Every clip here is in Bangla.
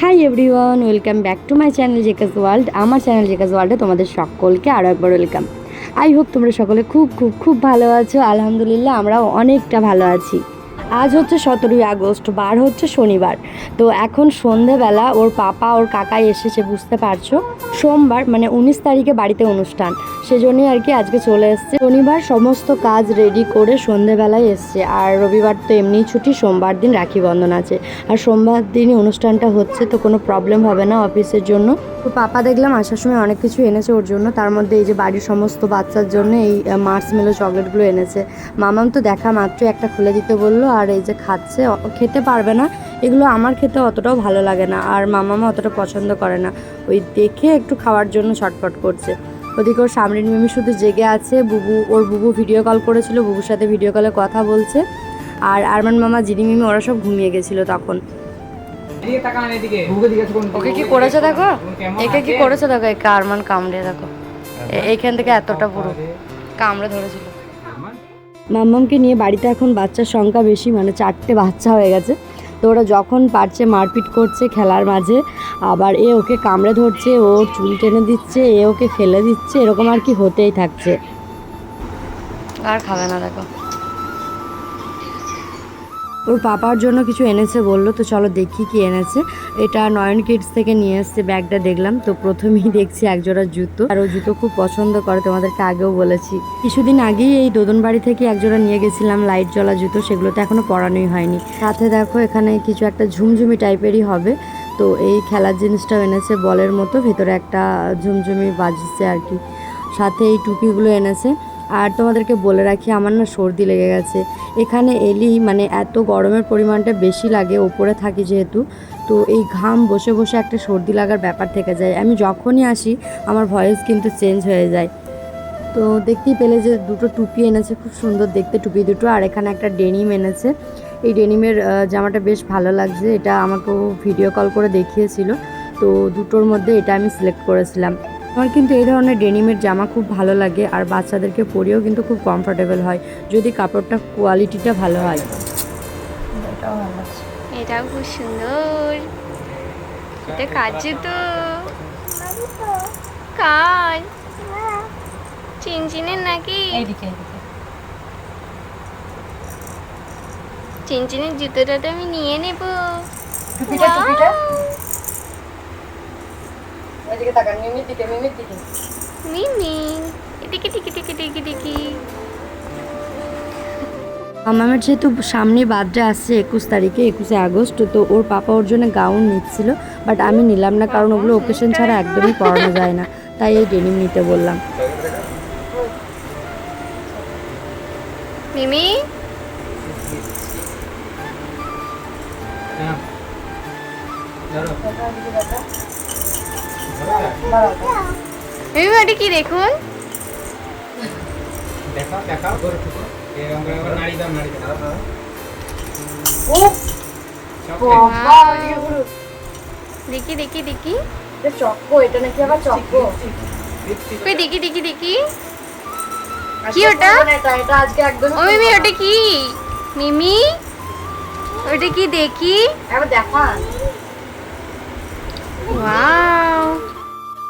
Hi everyone welcome back to my channel Jhakaas world আমার চ্যানেল জেকাস ওয়ার্ল্ডে তোমাদের সকলকে আরও একবার ওয়েলকাম আই হোপ তোমরা সকলে খুব খুব খুব ভালো আছো। আলহামদুলিল্লাহ, আমরাও অনেকটা ভালো আছি। আজ হচ্ছে সতেরোই আগস্ট, বার হচ্ছে শনিবার। তো এখন সন্ধেবেলা ওর পাপা, ওর কাকাই এসেছে, বুঝতে পারছ? সোমবার মানে উনিশ তারিখে বাড়িতে অনুষ্ঠান। সেজন্যই আর কি আজকে চলে এসছে। শনিবার সমস্ত কাজ রেডি করে সন্ধেবেলায় এসছে। আর রবিবার তো এমনিই ছুটি, সোমবার দিন রাখি বন্ধন আছে। আর সোমবার দিনই অনুষ্ঠানটা হচ্ছে, তো কোনো প্রবলেম হবে না অফিসের জন্য। তো পাপা দেখলাম আসার সময় অনেক কিছু এনেছে ওর জন্য। তার মধ্যে এই যে বাড়ির সমস্ত বাচ্চার জন্য এই মার্স মেলো চকলেটগুলো এনেছে। মামাম তো দেখা মাত্র একটা খুলে দিতে বলল। আর এই যে খাচ্ছে খেতে পারবে না। এগুলো আমার খেতে অতটাও ভালো লাগে না আর মামামা অতটা পছন্দ করে না। ওই দেখে একটু খাওয়ার জন্য ছটফট করছে। ওদিকে ওর সামরিন মিমি শুধু জেগে আছে বুবু ওর বুবু ভিডিও কল করেছিল বুবুর সাথে ভিডিও কলে কথা বলছে। আর আরমান মামা জিনি মিমি ওরা সব ঘুমিয়ে গেছিল তখন। ওকে কি করেছে দেখো? একে কি? করেছে দেখো? একে আরমান কামড়ে দেখো। এইখান থেকে এতটা পুরো। কামড়ে ধরেছিল। মাম্মামকে নিয়ে বাড়িতে এখন বাচ্চার সংখ্যা বেশি মানে চারটে বাচ্চা হয়ে গেছে। তো ওরা যখন পারছে মারপিট করছে খেলার মাঝে, আবার এ ওকে কামড়ে ধরছে, ও চুল টেনে দিচ্ছে, এ ওকে ফেলে দিচ্ছে, এরকম আর কি হতেই থাকছে। আর খাবে না, দেখো। ওর পাপার জন্য কিছু এনেছে বলল, তো চলো দেখি কি এনেছে। এটা নয়ন কিডস থেকে নিয়ে এসছে, ব্যাগটা দেখলাম। তো প্রথমেই দেখছি একজোড়া জুতো। আর ও জুতো খুব পছন্দ করে, তোমাদেরকে আগেও বলেছি। কিছুদিন আগেই এই দোদন বাড়ি থেকে একজোড়া নিয়ে গেছিলাম লাইট জ্বলা জুতো, সেগুলো তো এখনও পরানোই হয়নি। সাথে দেখো, এখানে কিছু একটা ঝুমঝুমি টাইপেরই হবে। তো এই খেলার জিনিসটাও এনেছে বলের মতো, ভেতরে একটা ঝুমঝুমি বাজছে আর কি। সাথে এই টুপিগুলো এনেছে। আর তোমাদেরকে বলে রাখি, আমার না সর্দি লেগে গেছে। এখানে এলি মানে এত গরমের পরিমাণটা বেশি লাগে, ওপরে থাকি যেহেতু, তো এই ঘাম বসে বসে একটা সর্দি লাগার ব্যাপার থেকে যায়। আমি যখনই আসি, আমার ভয়েস কিন্তু চেঞ্জ হয়ে যায়। তো দেখতেই পেলে যে দুটো টুপি এনেছে, খুব সুন্দর দেখতে টুপি দুটো, আর এখানে একটা ডেনিম এনেছে। এই ডেনিমের জামাটা বেশ ভালো লাগছে, এটা আমাকে ভিডিও কল করে দেখিয়েছিল। তো দুটোর মধ্যে এটা আমি সিলেক্ট করেছিলাম। আমার কিন্তু এই ধরনের ডেনিমের জামা খুব ভালো লাগে আর বাচ্চাদেরকে পরেও কিন্তু খুব কমফোর্টেবল হয়। যদি কাপড়টা কোয়ালিটিটা ভালো হয়। এটাও ভালো এটাও খুব সুন্দর। এটা কাজু তো। কার? চিনচিনের নাকি? এইদিকে এইদিকে। চিনচিনের জুতোটা তো আমি নিয়ে নেব। টুপিটা টুপিটা? এদিকে তাকান মিমির দিকে মিমির দিকে। মিমি এদিকে টিকি টিকি টিকি টিকি আমার যেহেতু সামনে বার্থডে আসছে একুশ তারিখে একুশে আগস্ট তো ওর পাপা ওর জন্য গাউন নিচ্ছিল বাট আমি নিলাম না কারণ ওগুলো ওকেশন ছাড়া একদমই পরানো যায় না তাই এই ডেনিম নিতে বললাম। মিমি? হ্যাঁ। ধরো। ওটা কি দেখুন দেখাও দেখাও করে ঠুকো। এরকম করে নাড়ি দাও নাড়ি দাও। চকলেট। দেখি দেখি দেখি। চক্কো এটা নাকি আবার চক্কো? কই দেখি দেখি দেখি। কি ওটা? এটা আজকে একদম ও মিমি ওটা কি? মিমি? ওটা কি দেখি? একবার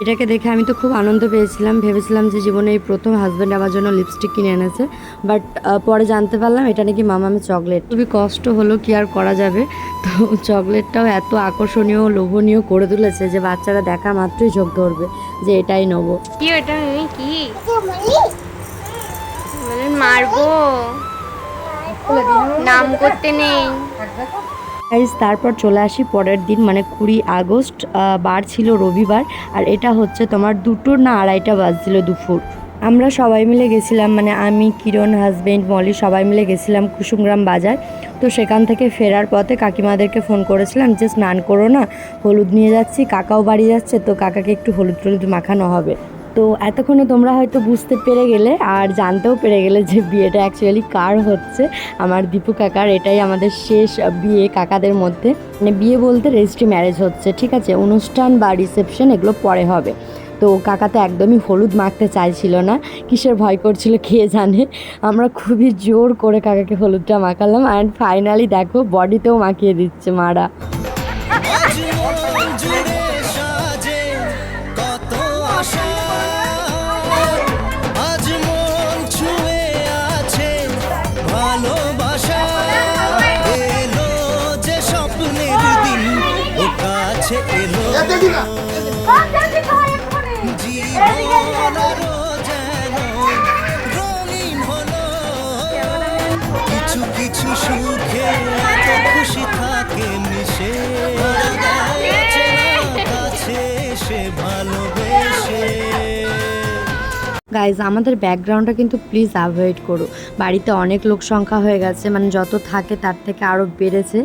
এটাকে দেখে আমি তো খুব আনন্দ পেয়েছিলাম। ভেবেছিলাম যে জীবনে এই প্রথম হাজব্যান্ড আমার জন্য লিপস্টিক কিনে এনেছে। বাট পরে জানতে পারলাম এটা নাকি মামামি চকলেট খুবই কষ্ট হলো কি আর করা যাবে। তো চকলেটটাও এত আকর্ষণীয় লোভনীয় করে তুলেছে যে বাচ্চারা দেখা মাত্রই চোখ ধরবে যে এটাই নেব। কি ওটা মিমি কি? মারবো। নাম করতে নেই। গাইজ তারপর চলে আসি পরের দিন মানে কুড়ি আগস্ট বার ছিল রবিবার, আর এটা হচ্ছে তোমার দুটোর না আড়াইটা বাজছিল দুপুর। আমরা সবাই মিলে গেছিলাম মানে আমি, কিরণ হাজবেন্ড মলি, সবাই মিলে গেছিলাম কুসুমগ্রাম বাজার। তো সেখান থেকে ফেরার পথে কাকিমাদেরকে ফোন করেছিলাম, যে স্নান করো না, হলুদ নিয়ে যাচ্ছি, কাকাও বাড়ি যাচ্ছে, তো কাকাকে একটু হলুদ টলুদ মাখানো হবে। তো এতক্ষণে তোমরা হয়তো বুঝতে পেরে গেলে আর জানতেও পেরে গেলে যে বিয়েটা অ্যাকচুয়ালি কার হচ্ছে। আমার দীপু কাকার এটাই আমাদের শেষ বিয়ে কাকাদের মধ্যে। মানে বিয়ে বলতে রেজিস্ট্রি ম্যারেজ হচ্ছে, ঠিক আছে? অনুষ্ঠান বা রিসেপশন এগুলো পরে হবে। তো কাকা তো একদমই হলুদ মাখতে চাইছিল না, কিসের ভয় করছিল কে জানে? আমরা খুবই জোর করে কাকাকে হলুদটা মাখালাম অ্যান্ড ফাইনালি দেখো বডিতেও মাখিয়ে দিচ্ছে মারা। কিছু কিছু সুখে খুশি থাকে মিশে। কাছে সে ভালোবেসে। গাইজ আমাদের ব্যাকগ্রাউন্ডটা কিন্তু প্লিজ অ্যাভয়েড করো। বাড়িতে অনেক লোক সংখ্যা হয়ে গেছে মানে যত থাকে তার থেকে আরও বেড়েছে।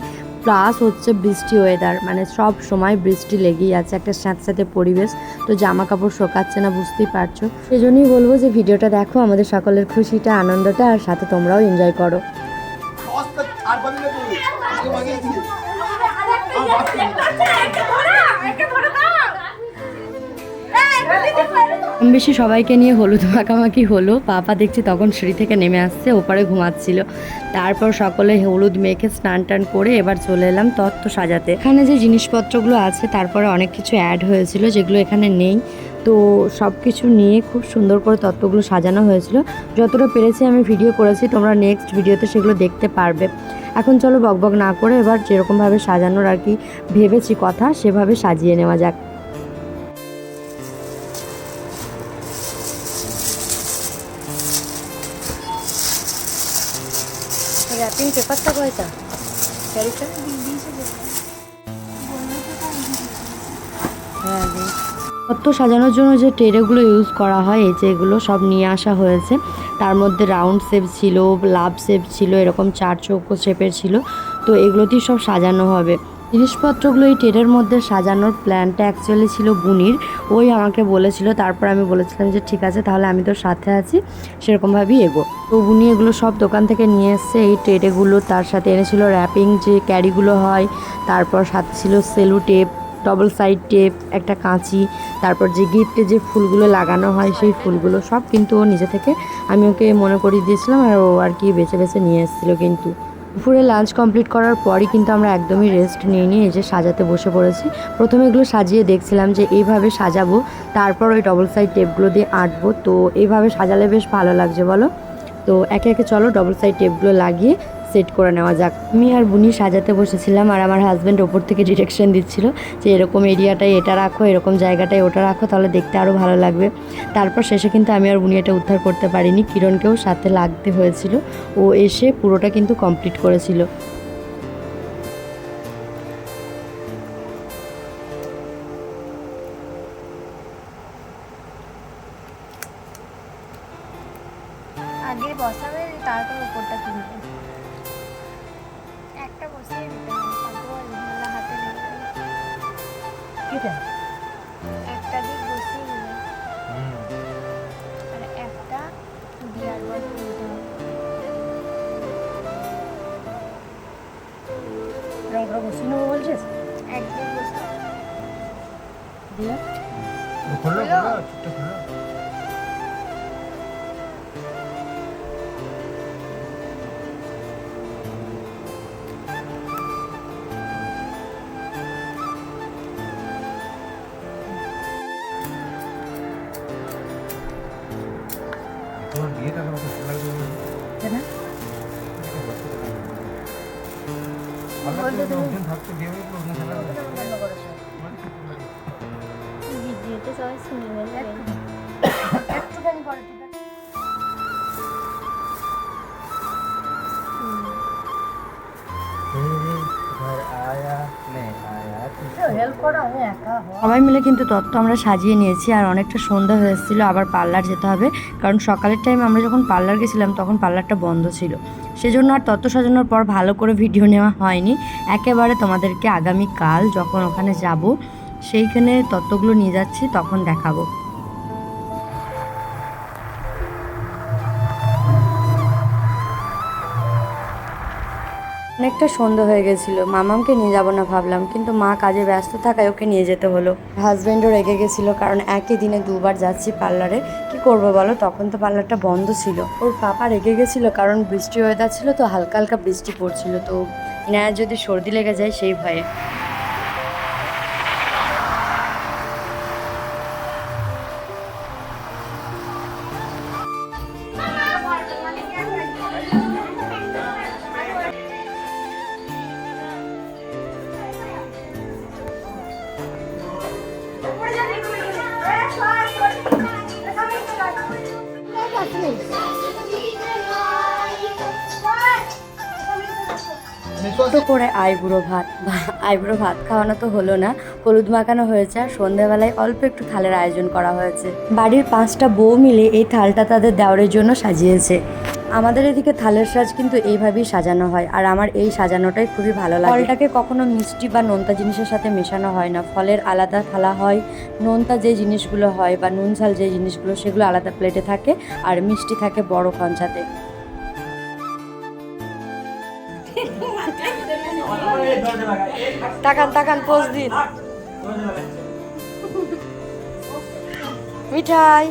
প্লাস হচ্ছে বৃষ্টি ওয়েদার মানে সব সময় বৃষ্টি লেগেই আছে একটা স্যাঁতস্যাঁতে পরিবেশ তো জামা কাপড় শোকাচ্ছে না বুঝতেই পারছ। সেজন্যই বলব যে ভিডিওটা দেখো আমাদের সকলের খুশিটা আনন্দটা আর সাথে তোমরাও এনজয় করো। আর কম বেশি সবাইকে নিয়ে হলুদ মাখামাখি হলো। পাপা দেখছি তখন সিঁড়ি থেকে নেমে আসছে, ওপারে ঘুমাচ্ছিল। তারপর সকলে হলুদ মেখে স্নান টান করে এবার চলে এলাম তত্ত্ব সাজাতে। এখানে যে জিনিসপত্রগুলো আছে, তারপরে অনেক কিছু অ্যাড হয়েছিল যেগুলো এখানে নেই। তো সব কিছু নিয়ে খুব সুন্দর করে তত্ত্বগুলো সাজানো হয়েছিল। যতটা পেরেছি আমি ভিডিও করেছি, তোমরা নেক্সট ভিডিওতে সেগুলো দেখতে পারবে। এখন চলো বকবক না করে এবার যেরকমভাবে সাজানোর আর কি ভেবেছি কথা, সেভাবে সাজিয়ে নেওয়া যাক। র্যাপিং পেপারটা কয়টা ক্যারিটা হ্যাঁ সাজানোর জন্য যে টেরেগুলো ইউজ করা হয়, এই যে এগুলো সব নিয়ে আসা হয়েছে, তার মধ্যে রাউন্ড শেপ ছিল লাভ শেপ ছিল, এরকম চার চৌকো শেপের ছিল, তো এগুলোতেই সব সাজানো হবে। জিনিসপত্রগুলো এই টেরের মধ্যে সাজানোর প্ল্যানটা অ্যাকচুয়ালি ছিল বুনির। ওই আমাকে বলেছিল, তারপর আমি বলেছিলাম যে ঠিক আছে, তাহলে আমি তোর সাথে আছি, সেরকমভাবেই এগো। তো বুনি এগুলো সব দোকান থেকে নিয়ে এসছে, এই টেরেগুলো তার সাথে এনেছিল র্যাপিং যে ক্যারিগুলো হয়, তারপর সাথে ছিল cello tape double side tape, একটা কাঁচি, তারপর যে গিফটে যে ফুলগুলো লাগানো হয়, সেই ফুলগুলো সব কিন্তু ও নিজে থেকে আমি ওকে মনে করিয়ে দিয়েছিলাম আর ও আর কি বেছে বেছে নিয়ে এসেছিল কিন্তু। দুপুরে লাঞ্চ কমপ্লিট করার পরই কিন্তু আমরা একদমই রেস্ট নিয়ে নিয়ে এসে সাজাতে বসে পড়েছি। প্রথমে এগুলো সাজিয়ে দেখছিলাম যে এইভাবে সাজাবো, তারপর ওই ডবল সাইড টেপগুলো দিয়ে আঁটবো। তো এইভাবে সাজালে বেশ ভালো লাগছে বলো? তো একে একে চলো ডবল সাইড টেপগুলো লাগিয়ে সেট করে নেওয়া যাক। আমি আর বুনি সাজাতে বসেছিলাম আর আমার হাজব্যান্ড ওপর থেকে ডিরেকশন দিচ্ছিল যে এরকম এরিয়াটায় এটা রাখো, এরকম জায়গাটায় ওটা রাখো, তাহলে দেখতে আরও ভালো লাগবে। তারপর শেষে কিন্তু আমি আর বুনি এটা উদ্ধার করতে পারিনি। কিরণকেও সাথে লাগতে হয়েছিল। ও এসে পুরোটা কিন্তু কমপ্লিট করেছিল। আগে বসাবে, তারপর উপরটা তুলবে। যাবে। একটা দিক বসিয়ে আর একটা দেওয়ার পর তুলতে হবে বলছিস? একদিক বসতে খোলো খোলো ছোট্ট খোলো তোমার ভিডিওতে সবাই শুনে সবাই মিলে কিন্তু তত্ত্ব আমরা সাজিয়ে নিয়েছি আর অনেকটা সন্ধ্যা হয়েছিল আবার পার্লার যেতে হবে। কারণ সকালের টাইম আমরা যখন পার্লার গেছিলাম, তখন পার্লারটা বন্ধ ছিল। সেজন্য আর তত্ত্ব সাজানোর পর ভালো করে ভিডিও নেওয়া হয়নি। একেবারে তোমাদেরকে আগামী কাল যখন ওখানে যাব, সেইখানে তত্ত্বগুলো নিয়ে যাচ্ছি, তখন দেখাবো। অনেকটা সন্ধ্যা হয়ে গেছিল। মামামকে নিয়ে যাব না ভাবলাম, কিন্তু মা কাজে ব্যস্ত থাকায় ওকে নিয়ে যেতে হলো। হাজব্যান্ডও রেগে গেছিল, কারণ একই দিনে দুবার যাচ্ছি পার্লারে। কি করব বলো? তখন তো পার্লারটা বন্ধ ছিল। ওর পাপা রেগে গেছিল, কারণ বৃষ্টি ওয়েদার ছিল তো, হালকা হালকা বৃষ্টি পড়ছিল। তো, ইনায়ার যদি সর্দি লেগে যায় সেই ভয়ে। ছোট করে আইবুড়ো ভাত? আইবুড়ো ভাত খাওয়ানো তো হলো না। হলুদ মাখানো হয়েছে আর সন্ধ্যাবেলায় অল্প একটু থালের আয়োজন করা হয়েছে। বাড়ির পাঁচটা বউ মিলে এই থালটা তাদের দেওয়ারের জন্য সাজিয়েছে। আমাদের এদিকে থালের সাজ কিন্তু এইভাবেই সাজানো হয় আর আমার এই সাজানোটাই খুবই ভালো লাগে। ফলটাকে কখনো মিষ্টি বা নোনতা জিনিসের সাথে মেশানো হয় না। ফলের আলাদা থালা হয়, নোনতা যে জিনিসগুলো হয় বা নুন ঝাল যে জিনিসগুলো সেগুলো আলাদা প্লেটে থাকে আর মিষ্টি থাকে বড় খঞ্চাতে তাকান তাকান পোজ দিন মিঠাই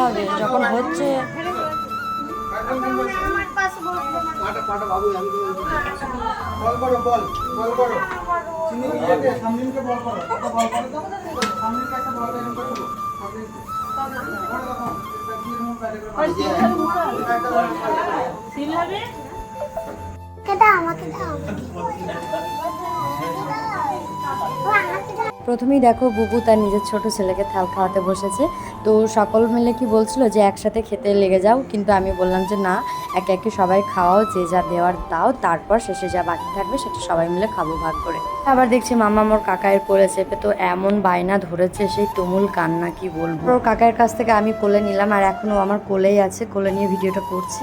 হবে যখন হচ্ছে সামনে আমাকে দাও। আমাকে দাও। প্রথমেই দেখো বুবু তার নিজের ছোট ছেলেকে থাল খাওয়াতে বসেছে। তো সকল মিলে কি বলছিল যে একসাথে খেতে লেগে যাও। কিন্তু আমি বললাম যে না একে একে সবাই খাওয়াও যে যা দেওয়ার দাও তারপর শেষে যা বাকি থাকবে সেটা সবাই মিলে খাব ভাগ করে। আবার দেখছি মামা মোর কাকায়ের কোলে চেপে তো এমন বায়না ধরেছে সেই তুমুল কান্না কি বলব? ওর কাকায়ের কাছ থেকে আমি কোলে নিলাম আর এখনও আমার কোলেই আছে কোলে নিয়ে ভিডিওটা করছি।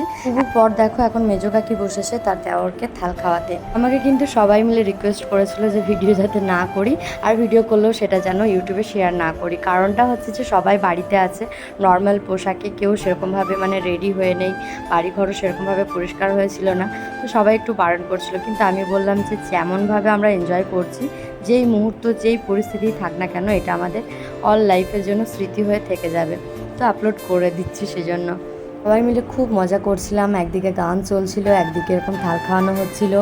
পর দেখো এখন মেজো কাকি বসেছে তার দেওয়ারকে থাল খাওয়াতে। আমাকে কিন্তু সবাই মিলে রিকোয়েস্ট করেছিল যে ভিডিও যাতে না করি। আর ভিডিও করলেও সেটা যেন ইউটিউবে শেয়ার না করি। কারণটা হচ্ছে যে সবাই বাড়িতে আছে নর্মাল পোশাকে কেউ সেরকমভাবে মানে রেডি হয়ে নেই, বাড়িঘরও সেরকমভাবে পরিষ্কার হয়েছিল না, তো সবাই একটু বারণ করছিল। কিন্তু আমি বললাম যে যেমনভাবে আমরা এনজয় করছি, যেই মুহূর্ত, যেই পরিস্থিতি থাক না কেন, এটা আমাদের অল লাইফের জন্য স্মৃতি হয়ে থেকে যাবে। তো আপলোড করে দিচ্ছি সেজন্য। সবাই মিলে খুব মজা করছিলাম। একদিকে গান চলছিল একদিকে এরকম থাল খাওয়ানো হচ্ছিল।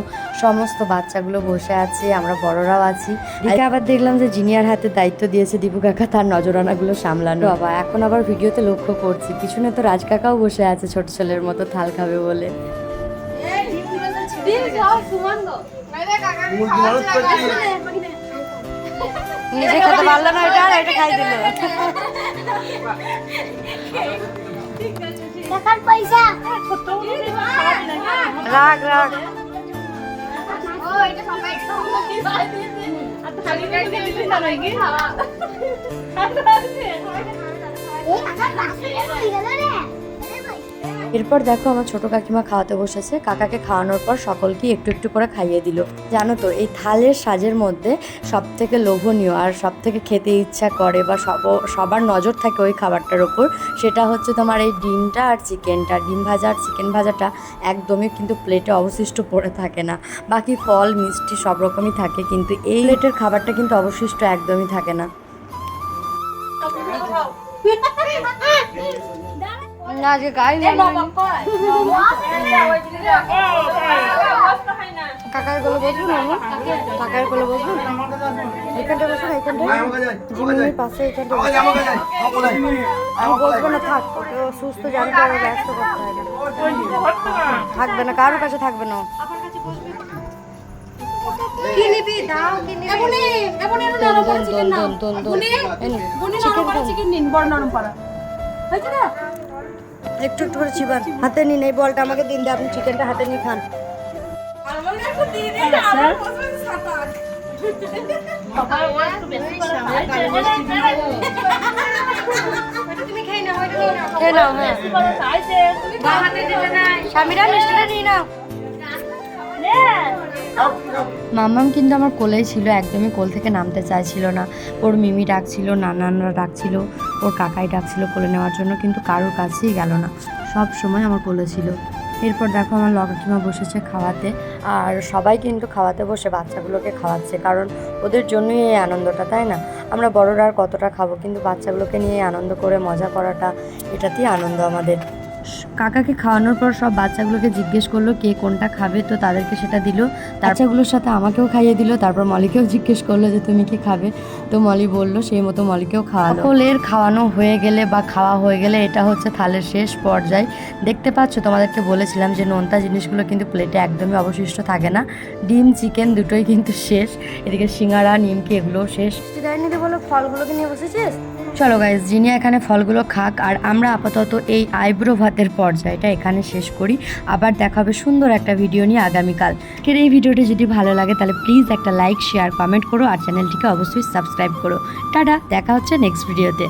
সমস্ত বাচ্চাগুলো বসে আছে আমরা বড়রাও আছি। দিকে আবার দেখলাম যে জিনিয়ার হাতে দায়িত্ব দিয়েছে দীপু কাকা তার নজরানাগুলো সামলানো। বাবা এখন আবার ভিডিওতে লক্ষ্য করছি পিছনে তো রাজ কাকাও বসে আছে ছোট ছেলের মতো থাল খাবে বলে। নিজে খেতে পারল না এটা এটা খাই দিল। টাকার পয়সা। রাগ রাগ। ও এটা সবাই এই আমার পাশে গেল রে। এরপর দেখো আমার ছোট কাকিমা খাওয়াতে বসেছে। কাকাকে খাওয়ানোর পর সকলকে একটু একটু করে খাইয়ে দিল। জানো তো, এই থালের সাজের মধ্যে সব থেকে লোভনীয় আর সব থেকে খেতে ইচ্ছা করে বা সব, সবার নজর থাকে ওই খাবারটার ওপর, সেটা হচ্ছে তোমার এই ডিমটা আর চিকেনটা। ডিম ভাজা আর চিকেন ভাজাটা একদমই কিন্তু প্লেটে অবশিষ্ট পড়ে থাকে না। বাকি ফল, মিষ্টি সব রকমই থাকে, কিন্তু এই প্লেটের খাবারটা কিন্তু অবশিষ্ট একদমই থাকে না। না আজকে গাই কাকার গলে বসবো না কাকার গলে বসবো এখানটা বসবো না এখানটা জিমিনির পাশে এখানটা বসবো। না থাক ওকে সুস্থ জানতে হবে ব্যস্ত করতে হয় না থাকবে না কারোর কাছে থাকবে না। এই নিন, খান। একটু একটু করে চিবান। হাতে নিন এই বলটা আমাকে দিন দিয়ে আপনি চিকেনটা হাতে নিয়ে খান। হ্যাঁ। স্বামীরা মিষ্টিটা নিয়ে নাও। মাম্মাম কিন্তু আমার কোলেই ছিল, একদমই কোল থেকে নামতে চাইছিল না। ওর মিমি ডাকছিল, নানানরা ডাকছিল, ওর কাকাই ডাকছিল কোলে নেওয়ার জন্য, কিন্তু কারোর কাছেই গেল না। সব সময় আমার কোলে ছিল। এরপর দেখো আমার লকাকিমা বসেছে খাওয়াতে, আর সবাই কিন্তু খাওয়াতে বসে, বাচ্চাগুলোকে খাওয়াচ্ছে, কারণ ওদের জন্যই এই আনন্দটা, তাই না? আমরা বড়রা আর কতটা খাব, কিন্তু বাচ্চাগুলোকে নিয়ে আনন্দ করে, মজা করাটা, এটাতেই আনন্দ আমাদের। কাকাকে খাওয়ানোর পর সব বাচ্চাগুলোকে জিজ্ঞেস করল কে কোনটা খাবে তো তাদেরকে সেটা দিল। বাচ্চাগুলোর সাথে আমাকেও খাইয়ে দিল তারপর মলিকেও জিজ্ঞেস করল যে তুমি কি খাবে? তো মলি বলল সেই মতো মলিকেও খাওয়ালো। সকলের খাওয়ানো হয়ে গেলে বা খাওয়া হয়ে গেলে এটা হচ্ছে থালের শেষ পর্যায়ে। দেখতে পাচ্ছ তোমাদেরকে বলেছিলাম যে নোনতা জিনিসগুলো কিন্তু প্লেটে একদমই অবশিষ্ট থাকে না। ডিম চিকেন দুটোই কিন্তু শেষ। এদিকে সিঙ্গারা নিমকি এগুলোও শেষ। বলো ফলগুলোকে নিয়ে বসেছিস? চলো গাইজ যিনি এখানে ফলগুলো খাক আর আমরা আপাতত এই আইব্রো ভাতের পর্যায়টা এখানে শেষ করি। আবার দেখা হবে সুন্দর একটা ভিডিও নিয়ে আগামীকাল। এর এই ভিডিওটি যদি ভালো লাগে, তাহলে প্লিজ একটা লাইক শেয়ার কমেন্ট করো আর চ্যানেলটিকে অবশ্যই সাবস্ক্রাইব করো। টাটা, দেখা হচ্ছে নেক্সট ভিডিওতে